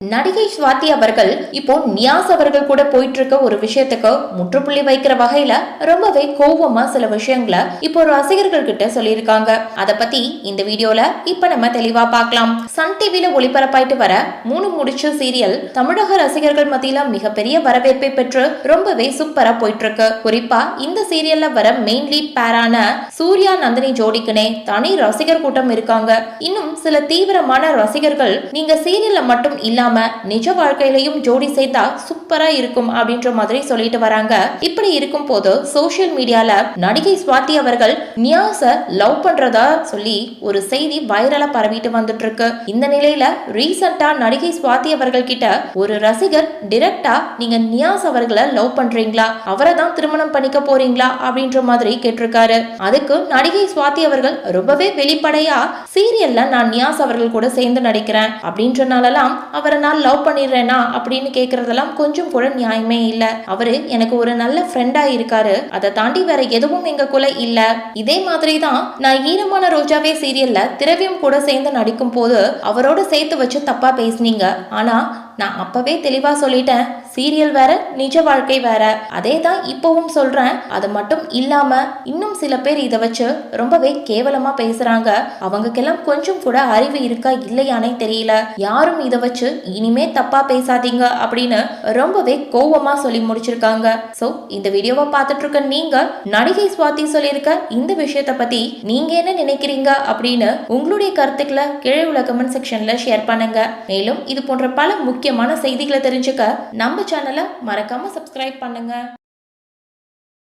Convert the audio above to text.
நடிகை ஸ்வாதி அவர்கள் இப்போ நியாஸ் அவர்கள் கூட போயிட்டு இருக்க ஒரு விஷயத்துக்கு முற்றுப்புள்ளி வைக்கிற வகையில ரொம்பவே கோவமா சில விஷயங்களை இப்போ ரசிகர்கள் கிட்ட சொல்லியிருக்காங்க. அத பத்தி இந்த வீடியோல இப்ப நம்ம தெளிவா பார்க்கலாம். சன் டிவில ஒளிபரப்பாயிட்டு வர மூணு முடிச்ச சீரியல் தமிழக ரசிகர்கள் மத்தியில மிகப்பெரிய வரவேற்பை பெற்று ரொம்பவே சூப்பரா போயிட்டு இருக்கு குறிப்பா இந்த சீரியல்ல வர மெயின் லீட் பேரான சூர்யா நந்தினி ஜோடிக்குனே தனி ரசிகர் கூட்டம் இருக்காங்க. இன்னும் சில தீவிரமான ரசிகர்கள் நீங்க சீரியல்ல மட்டும் இல்லாம நிஜ வாழ்க்கையிலையும் ஜோடி சேர்த்தா சூப்பரா இருக்கும் அப்படின்ற மாதிரி சொல்லிட்டு வராங்க. இப்படி இருக்கும் போது சோசியல் மீடியால நடிகை சுவாதி அவர்கள் நியாஸ லவ் பண்றதா சொல்லி ஒரு செய்தி வைரலா பரவிட்டு வந்துட்டு இருக்கு இந்த நிலையில ரீசெண்டா நடிகை சுவாதி அவர்கள் கிட்ட ஒரு ரசிகர் டிரெக்டா நீங்க நியாஸ் அவர்களை லவ் பண்றீங்களா? அவரை தான் திருமணம் பண்ணிக்க போறீங்களா? அப்படின்ற மாதிரி கேட்டிருக்காரு. அதுக்கு நடிகை சுவாதி அவர்கள் ரொம்பவே வெளிப்படையா சீரியல்ல நான் நியாஸ் அவர்கள் கூட சேர்ந்து நடிக்கிறேன் அப்படின்றனாலலாம் அவரை நாள் லவ் பண்ணிடுறேனா? அப்படின்னு கேட்கறதெல்லாம் கொஞ்சம் கூட நியாயமே இல்ல. அவரு எனக்கு ஒரு நல்ல ஃப்ரெண்டா இருக்காரு. அதை தாண்டி வேற எதுவும் எங்களுக்குள்ள இல்ல. இதே மாதிரி தான் நான் ஈரமான ரோஜாவே சீரியல்ல திரவியம் கூட சேர்ந்து நடிக்கும் போது அவரோட சேர்த்து வச்சு தப்பா பேசுனீங்க. ஆனா நான் அப்பவே தெளிவா சொல்லிட்டேன். சீரியல் வேற நிஜ வாழ்க்கை வேற. அதே தான் இப்பவும் சொல்றேன். அது மட்டும் இல்லாம இன்னும் சில பேர் இதை வச்சு ரொம்பவே கேவலமா பேசுறாங்க. அவங்களுக்கெல்லாம் கொஞ்சம் கூட அறிவு இருக்கா இல்லையானே தெரியல. யாரும் இதை வச்சு இனிமே தப்பா பேசாதீங்க அப்படின்னு ரொம்பவே கோவமா சொல்லி முடிச்சிருக்காங்க. சோ இந்த வீடியோவை பார்த்துட்டு இருக்க நீங்க நடிகை சுவாதி சொல்லியிருக்க இந்த விஷயத்த பத்தி நீங்க என்ன நினைக்கிறீங்க அப்படின்னு உங்களுடைய கருத்துக்களை கீழே உள்ள கமெண்ட் செக்ஷன்ல ஷேர் பண்ணுங்க. மேலும் இது போன்ற பல முக்கிய முக்கியமான செய்திகளை தெரிஞ்சுக்க நம்ம சேனலை மறக்காம சப்ஸ்கிரைப் பண்ணுங்க.